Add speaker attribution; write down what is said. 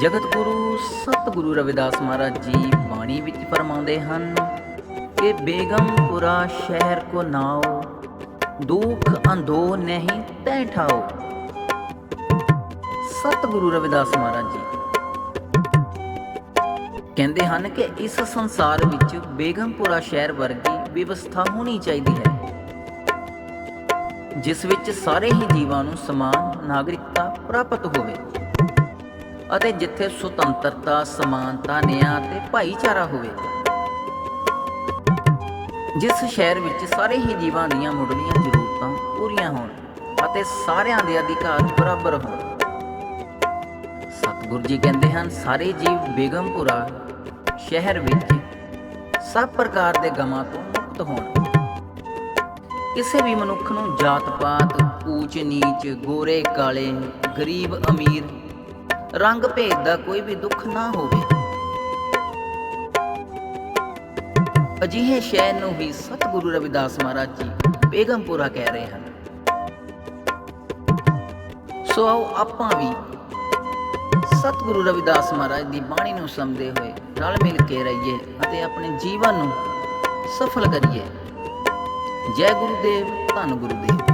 Speaker 1: ਜਗਤ ਗੁਰੂ ਸਤਿਗੁਰੂ ਰਵਿਦਾਸ ਮਹਾਰਾਜ ਜੀ ਬਾਣੀ ਵਿੱਚ ਫਰਮਾਉਂਦੇ ਹਨ ਕਿ ਬੇਗਮਪੁਰਾ ਸ਼ਹਿਰ ਕੋ ਨਾਓ, ਦੁਖ ਅੰਧੋ ਨਹੀਂ ਤੈ ਠਾਓ। ਸਤਿਗੁਰੂ ਰਵਿਦਾਸ ਮਹਾਰਾਜ ਜੀ। ਕਹਿੰਦੇ ਹਨ ਕਿ ਇਸ ਸੰਸਾਰ ਵਿੱਚ ਬੇਗਮਪੁਰਾ ਸ਼ਹਿਰ ਵਰਗੀ ਵਿਵਸਥਾ ਹੋਣੀ ਚਾਹੀਦੀ ਹੈ, ਜਿਸ ਵਿੱਚ ਸਾਰੇ ਹੀ ਜੀਵਾਂ ਨੂੰ ਸਮਾਨ ਨਾਗਰਿਕਤਾ ਪ੍ਰਾਪਤ ਹੋਵੇ। ਅਤੇ ਜਿੱਥੇ ਸੁਤੰਤਰਤਾ, ਸਮਾਨਤਾ, ਨਿਆਂ ਤੇ ਭਾਈਚਾਰਾ ਹੋਵੇ। ਜਿਸ ਸ਼ਹਿਰ ਵਿੱਚ ਸਾਰੇ ਹੀ ਜੀਵਾਂ ਦੀਆਂ ਮੁੱਢਲੀਆਂ ਜ਼ਰੂਰਤਾਂ ਪੂਰੀਆਂ ਹੋਣ ਅਤੇ ਸਾਰਿਆਂ ਦੇ ਅਧਿਕਾਰ ਬਰਾਬਰ ਹੋਣ। ਸਤਿਗੁਰੂ ਜੀ ਕਹਿੰਦੇ ਹਨ, ਸਾਰੇ ਜੀਵ ਬੇਗਮਪੁਰਾ ਸ਼ਹਿਰ ਵਿੱਚ ਸਭ ਪ੍ਰਕਾਰ ਦੇ ਗਮਾਂ ਤੋਂ ਮੁਕਤ ਹੋਣ। ਕਿਸੇ ਵੀ ਮਨੁੱਖ ਨੂੰ ਜਾਤ ਪਾਤ ਊਚ ਨੀਚ ਗੋਰੇ ਕਾਲੇ ਗਰੀਬ ਅਮੀਰ ਰੰਗ ਭੇਦ ਦਾ ਕੋਈ ਵੀ ਦੁੱਖ ਨਾ ਹੋਵੇ। ਅਜਿਹੇ ਸ਼ਹਿਰ ਨੂੰ ਹੀ ਸਤਿਗੁਰੂ ਰਵਿਦਾਸ ਮਹਾਰਾਜ ਜੀ ਬੇਗਮਪੁਰਾ ਕਹਿ ਰਹੇ ਹਨ। ਸੋ ਆਓ ਆਪਾਂ ਵੀ ਸਤਿਗੁਰੂ ਰਵਿਦਾਸ ਮਹਾਰਾਜ ਦੀ ਬਾਣੀ ਨੂੰ ਸਮਝਦੇ ਹੋਏ ਰਲ ਮਿਲ ਕੇ ਰਹੀਏ ਅਤੇ ਆਪਣੇ ਜੀਵਨ ਨੂੰ ਸਫਲ ਕਰੀਏ। ਜੈ ਗੁਰੂਦੇਵ, ਧੰਨ ਗੁਰੂਦੇਵ।